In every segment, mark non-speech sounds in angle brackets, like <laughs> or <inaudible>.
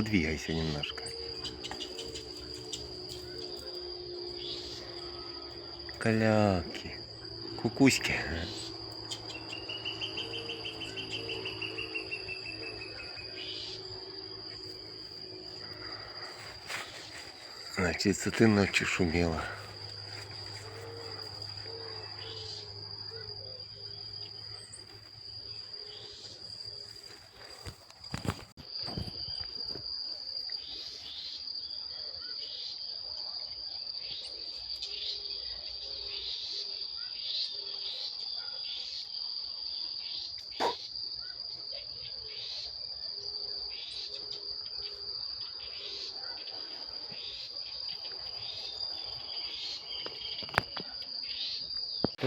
подвигайся немножко. Коляки, кукуськи. Значит, ты ночью шумела.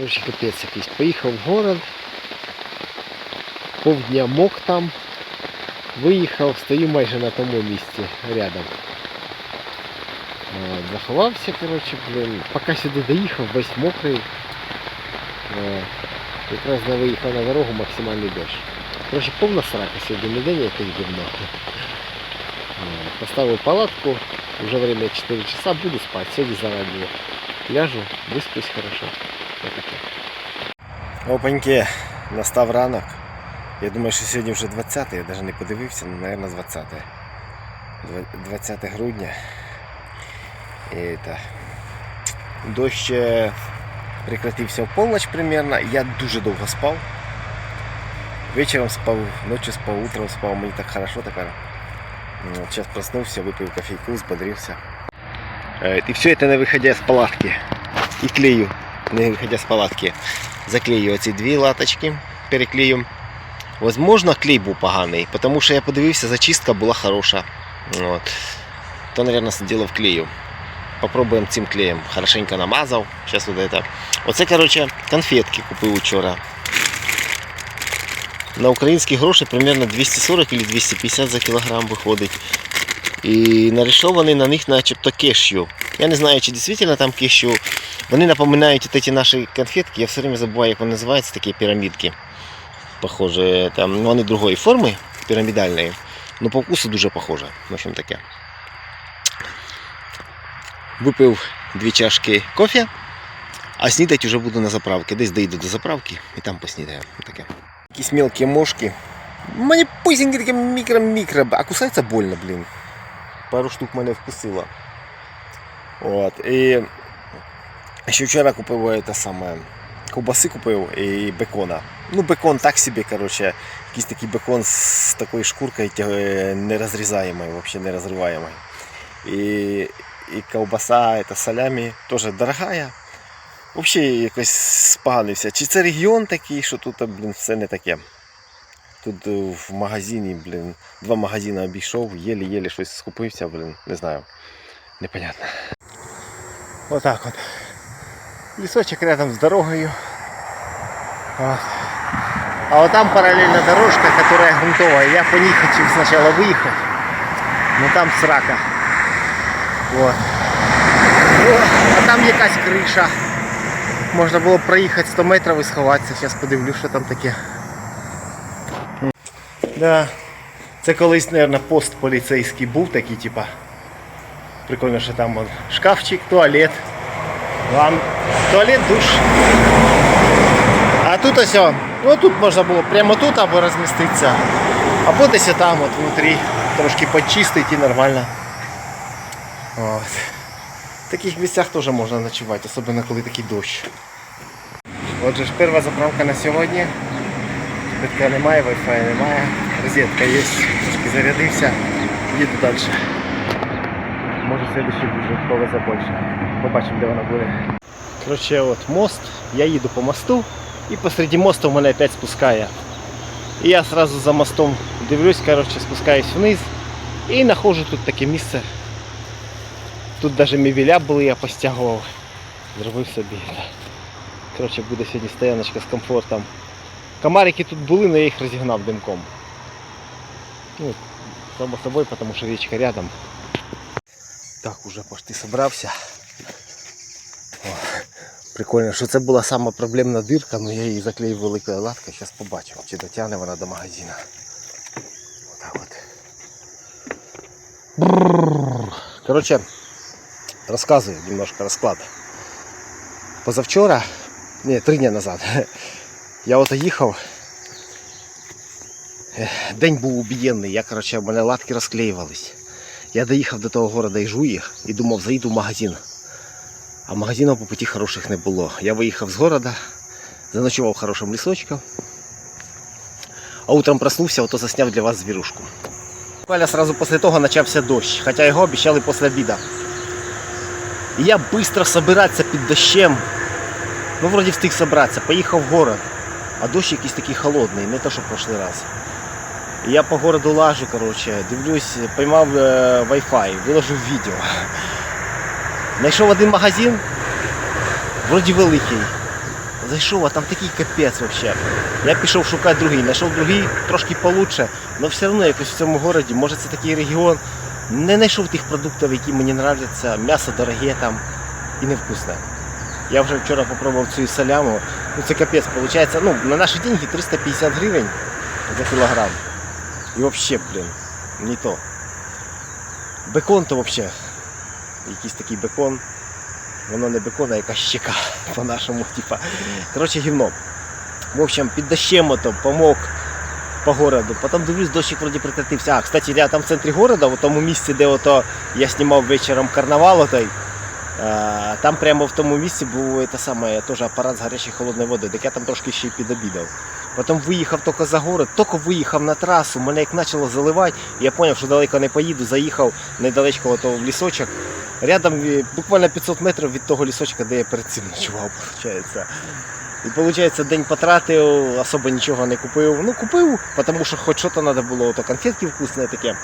Короче, капець якийсь. Поїхав в город, повдня мок там, виїхав, стою майже на тому місці рядом. От, заховався, короче, блин. Поки сюди доїхав, весь мокрий. От. Якраз не виїхав на дорогу максимальний дощ. Короче, повна срака сьогодні не день якесь гівно. От, Поставив палатку, вже время 4 часа, буду спати. Сьогодні зарані ляжу, висплюсь хорошо. Отаке. Опаньки, настав ранок. Я думаю, що сьогодні вже 20, я навіть не подивився, ну, мабуть, 20. Дв- 20 грудня. І та, дощ е, прекратився в полночь примерно. Я дуже довго спав. Вечером спав, ночью спав, утром спав, мені так хорошо тепер. Ну, Сейчас проснулся, выпил кофейку, взбодрился. Э, И все это не выходя с палатки. И клею, не выходя с палатки. Заклею оці дві латочки, переклею. Возможно, клей був поганий, тому що я подивився, зачистка була хороша. От. То, мабуть, діло в клею. Попробуємо цим клеєм. Хорошенько намазав. Зараз вот это. Оце, короче, конфетки купив вчора. На українські гроші примерно 240 или 250 за кілограм виходить. І нарисований на них начебто кешю. Я не знаю, чи дійсно там кешю. Вони напоминають эти наші конфетки, я все время забуваю, як вони називаються, такі пірамідки. Похоже, там, ну, вони другої форми, пірамідальної, але по вкусу дуже похоже. В общем таке. Випив дві чашки кофе, а снідати вже буду на заправці. Десь доїду до заправки і там поснідаю. Таке. Якісь мелкі мошки. Мені пузенькі таке мікро-мікро, а кусається больно, блін. Пару штук мене вкусило. От. І ще вчора купив е, те саме. Ковбаси купив і бекона. Ну, бекон так собі, коротше, якийсь такий бекон з такою шкуркою нерозрізаємою, взагалі нерозриваємою. І, і ковбаса, це салямі, теж дорогая. Взагалі якось спалився. Чи це регіон такий, що тут, блін, все не таке. Тут е, в магазині, блін, два магазини обійшов, єлі-єлі щось скупився, блін, не знаю. Непонятно. Отак от. Лісочок рядом з дорогою. Вот. А вот там параллельно дорожка, которая грунтовая. Я по ней хочу сначала выехать. Но там срака. Вот. О, а там якась криша. Можна було б проїхати 100 метрів і сховатися. Зараз подивлюсь, що там таке. Да. Це колись, мабуть, пост поліцейський був такий, типа. Прикольно, що там вон, шкафчик, туалет. Вам туалет, душ. А тут ось, ну тут можна було прямо тут або розміститися, або десь там от внутрі трошки почистити і нормально. От. В таких місцях теж можна ночувати, особливо коли такий дощ. Отже ж, перша заправка на сьогодні. Питка немає, Wi-Fi немає, розетка є, трошки зарядився, їду далі. Следующий бюджет повезе більше. Побачимо, де вона буде. Коротше, от мост, я їду по мосту і посреди мосту мене опять спускає. І я сразу за мостом дивлюсь, коротше, спускаюсь вниз і знаходжу тут таке місце. Тут навіть мебеля були, я постягував. Зробив собі. Коротше, буде сьогодні стояночка з комфортом. Комарики тут були, але я їх розігнав димком. Ну, само собою, тому що річка рядом. Так, уже почти собрався. О, прикольно, що це була сама проблемна дирка, але я її заклеїв великою латкою. Зараз побачимо, чи дотягне вона до магазину. Отак от. Короче, рассказываю немножко расклад. Позавчора, ні, три дні назад, <laughs> я от їхав. День був убієнний, я, короче, в мене латки розклеювались. Я доїхав до того города Іжуї і думав, заїду в магазин. А магазинів по путі хороших не було. Я виїхав з города, заночував в хорошому лісочку. А утром проснувся, ото засняв для вас звірушку. Буквально сразу після того почався дощ, хоча його обіцяли після обіду. І я швидко собиратися під дощем. Ну, вроді встиг собратися, поїхав в город. А дощ якийсь такий холодний, не то, що в прошлий раз. Я по городу лажу, коротше, дивлюсь, поймав е, Wi-Fi, виложив відео. Знайшов один магазин, вроді великий. Зайшов, а там такий капець взагалі. Я пішов шукати другий, знайшов другий, трошки получше, але все одно якось в цьому городі, може це такий регіон, не знайшов тих продуктів, які мені подобаються, м'ясо дороге там і невкусне. Я вже вчора попробував цю саляму, ну це капець, виходить, ну, на наші деньги 350 гривень за кілограм. І взагалі, блін, не то. Бекон то взагалі. Якийсь такий бекон. Воно не бекон, а якась щека <laughs> по-нашому, типа. Коротше, гівно. В общем, під дощем ото помог по городу. Потім дивлюсь, дощик вроді прекратився. А, кстати, я там в центрі города, в тому місці, де ото я знімав вечором карнавал отой, е, там прямо в тому місці був те саме, теж апарат з гарячої холодної води, так я там трошки ще й підобідав. Потім виїхав тільки за город, тільки виїхав на трасу, мене як почало заливати, я зрозумів, що далеко не поїду, заїхав недалечко в лісочок. Рядом е, буквально 500 метрів від того лісочка, де я перед цим <laughs> ночував, виходить. І виходить, день потратив, особо нічого не купив. Ну, купив, тому що хоч щось треба було, то конфетки вкусне таке.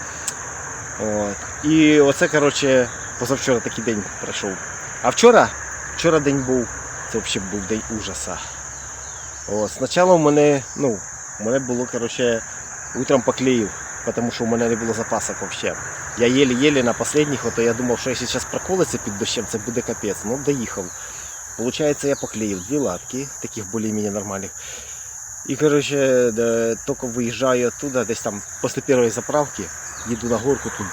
От. І оце, коротше, позавчора такий день пройшов. А вчора, вчора день був, це взагалі був день ужаса. От. Спочатку в мене, ну, у мене було, коротше, утром поклеїв, тому що у мене не було запасок взагалі. Я єлі-єлі на останніх, ото я думав, що якщо зараз проколиться під дощем, це буде капець. Ну, доїхав. Получается, я поклеїв дві латки, таких більш-менш нормальних. І, коротше, тільки виїжджаю оттуда, десь там після першої заправки, їду на горку, тут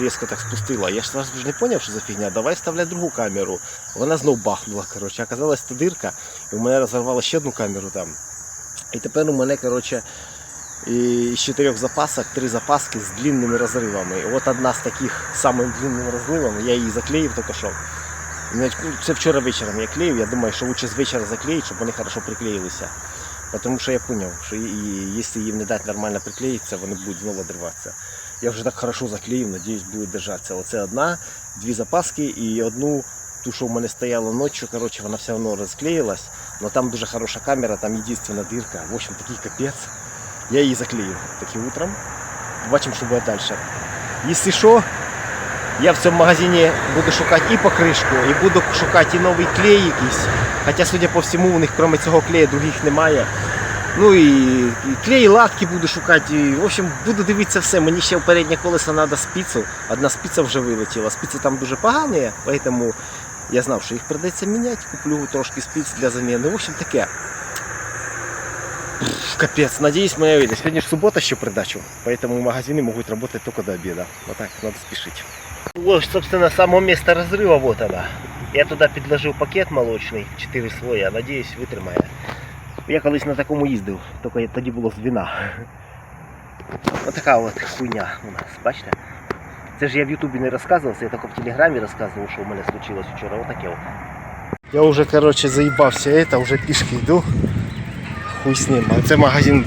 різко так спустила. Я ж сразу ж не зрозумів, що за фігня. Давай вставляй другу камеру. Вона знов бахнула. Коротше. Оказалась то дирка, і у мене розірвало ще одну камеру там. І тепер у мене, коротше, з чотирьох запасок три запаски з длинними розривами. І от одна з таких самим длинним розривом, я її заклеїв тільки що. Це вчора вечором я клеїв, я думаю, що лучше з вечора заклеїти, щоб вони хорошо приклеїлися. Тому що я зрозумів, що якщо їм не дати нормально приклеїтися, вони будуть знову відриватися. Я вже так хорошо заклеїв, надіюсь, буде держатися. Оце одна, дві запаски і одну, ту, що в мене стояла ночі, коротше, вона все одно розклеїлась. Але там дуже хороша камера, там єдина дирка. В общем, такий капець. Я її заклеїв таки утром. Бачимо, що буде далі. Якщо що, я в цьому магазині буду шукати і покришку, і буду шукати і новий клей якийсь. Хоча, судя по всьому, у них крім цього клею других немає. Ну і, і клей, і латки буду шукати. І, в общем, буду дивитися все. Мені ще в переднє колесо треба спицю. Одна спиця вже вилетіла. Спиці там дуже погані, тому я знав, що їх придеться міняти. Куплю трошки спиць для заміни. В общем, таке. Пф, Капец, надеюсь, моя выйдет. Сегодня же суббота еще придачу, поэтому магазины могут работать только до обеда. Вот так, надо спешить. Вот, собственно, само место разрыва, вот она. Я туда подложил пакет молочный, 4 слоя, надеюсь, витримає. Я колись на такому їздив, тільки тоді було з вина. Ось така от хуйня у нас, бачите? Це ж я в Ютубі не розказував, це я тільки в Телеграмі розказував, що у мене случилось вчора. Отаке от. Я вже, коротше, заїбався, это, вже пішки йду. Хуй з ним. А це магазин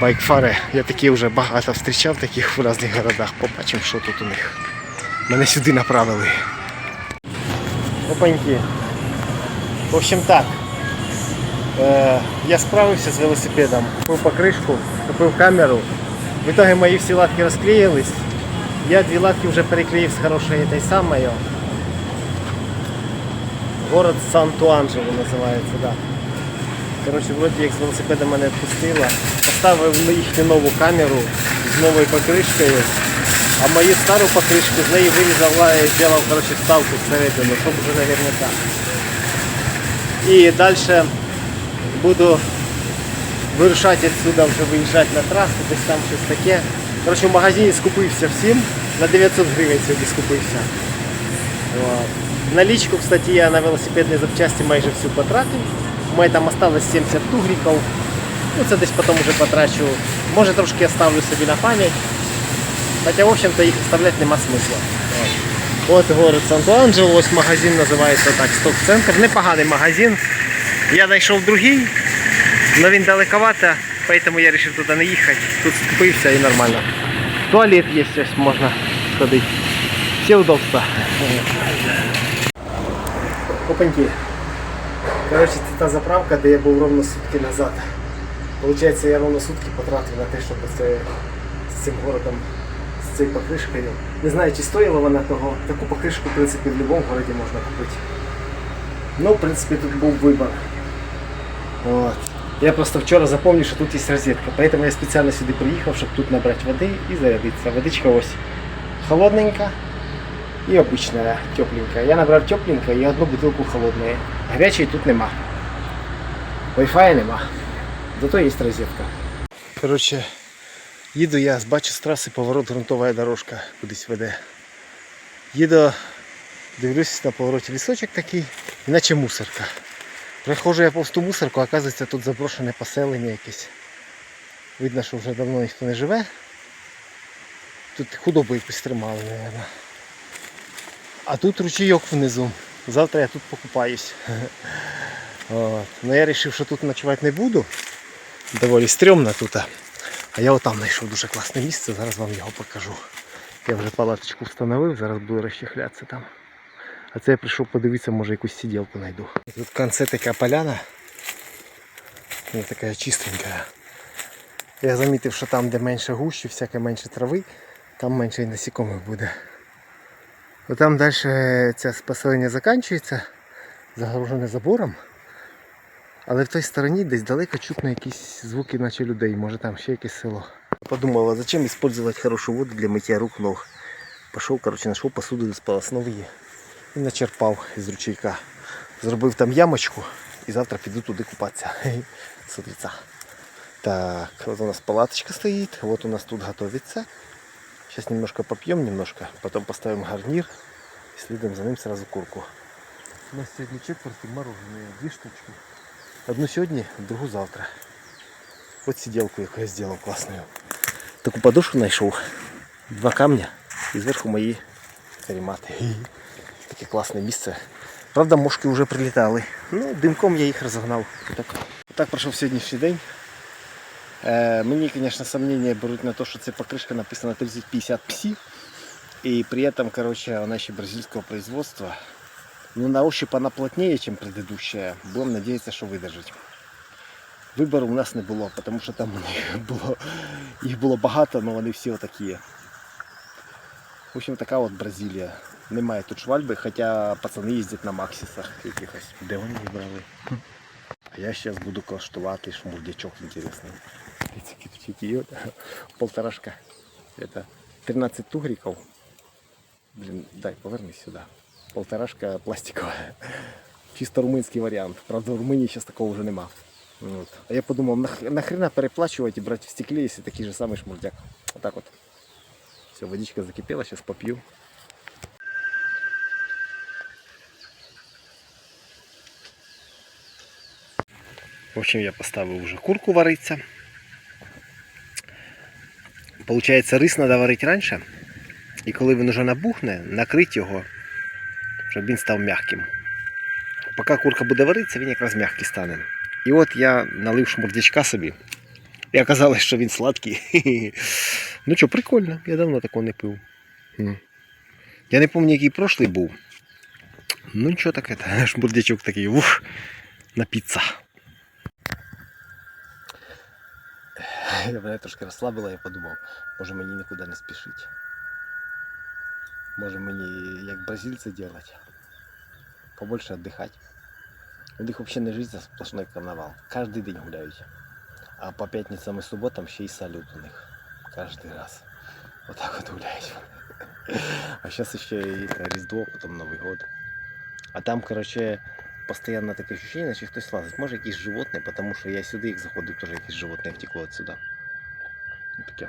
Байкфари. Я такі вже багато зустрічав таких в різних городах. Побачимо, що тут у них. Мене сюди направили. Опаньки. В общем так. Е, я справився з велосипедом, купив покришку, купив камеру. В итоге мої всі латки розклеїлись. Я дві латки вже переклеїв з хорошої этой самої. Город Санту-Анджело називається, да. Коротше, вроді як з велосипеда мене відпустила. Поставив їхню нову камеру з новою покришкою, а мою стару покришку з неї вирізала і зробив коротше, вставку всередину, щоб вже наверняка. І далі буду вирушати відсюди, вже виїжджати на трасу, десь там щось таке. Коротше, в магазині скупився всім. На 900 гривень сьогодні скупився. От. Налічку, кстати, я на велосипедні запчасті майже всю потратив. У мене там осталось 70 тугриків. Ну, це десь потім вже потрачу. Може трошки оставлю собі на пам'ять. Хоча, в общем-то, їх оставляти нема смисла. От, город Санто-Анджело, ось магазин називається так, сток-центр. Непоганий магазин. Я знайшов другий, але він далековато, тому я вирішив туди не їхати. Тут скупився і нормально. Туалет є, ось можна сходити. Всі удобства. Опаньки. Коротше, це та заправка, де я був ровно сутки назад. Получається, я ровно сутки потратив на те, щоб з цим городом, з цією покришкою. Не знаю, чи стоїла вона того. Таку покришку, в принципі, в будь-якому городі можна купити. Ну, в принципі, тут був вибір. От. Я просто вчора запомнив, що тут є розетка. Поэтому я спеціально сюди приїхав, щоб тут набрати води і зарядитися. Водичка ось холодненька і обична тепленька. Я набрав тепленька і одну бутилку холодної. Гарячої тут нема. Wi-Fi нема. Зато є розетка. Коротше, їду я, бачу з траси поворот, ґрунтова дорожка кудись веде. Їду, дивлюсь на повороті лісочок такий, іначе мусорка. Приходжу я повз мусорку, оказується тут заброшене поселення якесь. Видно, що вже давно ніхто не живе. Тут худобу якусь тримали, мабуть. А тут ручейок внизу. Завтра я тут покупаюсь. <laughs> От. Ну я вирішив, що тут ночувати не буду. Доволі стрьомно тут. А я отам знайшов дуже класне місце, зараз вам його покажу. Я вже палаточку встановив, зараз буду розчехлятися там. А це я прийшов подивитися, може якусь сиділку знайду. Тут в кінці така поляна. Вона така чистенька. Я замітив, що там, де менше гущі, всяке менше трави, там менше і насікомих буде. От там далі це поселення закінчується, загорожене забором. Але в той стороні десь далеко чутно якісь звуки, наче людей, може там ще якесь село. Подумав, а зачем использовать хорошу воду для миття рук ног? Пішов, коротше, знайшов посуду з полоснової і начерпав із ручейка. Зробив там ямочку і завтра піду туди купатися <laughs> лица. Так, вот у нас палаточка стоит, вот у нас тут готовится. Сейчас немножко попьем немножко, потом поставим гарнир и следуем за ним сразу курку. У нас сегодня четверти мороженое, две штучки. Одну сьогодні, другу завтра. От сиделку, яку я зробив класною. Таку подушку знайшов, два камня і зверху мої каремати. <laughs> Таке класне місце. Правда, мошки вже прилітали. Ну, димком я їх розогнав. Так, так пройшов сьогоднішній день. Е, мені, звісно, сомнення беруть на те, що це покришка написана 3050 пси. И при этом, короче, она еще бразильского производства. Ну, на ощупь она плотнее, чем предыдущая. Будем надеяться, що видержить. Вибору у нас не було, тому що там них <laughs> було, їх було багато, але вони всі отакі. В общем, така от Бразилія. Немає тут швальби, хоча пацани їздять на Максисах якихось. Де вони їх брали? А я зараз буду коштувати шмурдячок інтересний. Такі птички, от, полторашка. Это 13 тугриков. Блин, дай, повернись сюда. Полторашка пластиковая. Чисто румынский вариант. Правда, в Румынии сейчас такого уже нема. Вот. А я подумал, нах, нахрена переплачивать и брать в стекле, если такий же самый шмурдяк. Вот так вот. Все, водичка закипела, сейчас попью. В общем, я поставив уже курку вариться. Получається, рис треба варити раніше. І коли він вже набухне, накрити його, щоб він став м'яким. Поки курка буде варитися, він якраз м'який стане. І от я налив шмурдячка собі. І оказалось, що він сладкий. <laughs> Ну що, прикольно, я давно такого не пив. Я не пам'ятаю, який прошлий був. Ну нічого таке, <laughs> шмурдячок такий, ух, на піца. <laughs> Мене трошки розслабило, я подумав, може мені нікуди не спішити. Може мені як бразильці робити. Побольше віддихати. У них взагалі не життя, а сплошний карнавал. Кожен день гуляють. А по п'ятницям і суботам ще й салют у них. Кожен раз. Отак от гуляють. <laughs> А зараз ще і Різдво, потім Новий год. А там, короче, постоянно таке ощущение, наче хтось лазить. Може якісь животне, тому що я сюди як заходив, теж якесь животне втекло отсюда. Таке.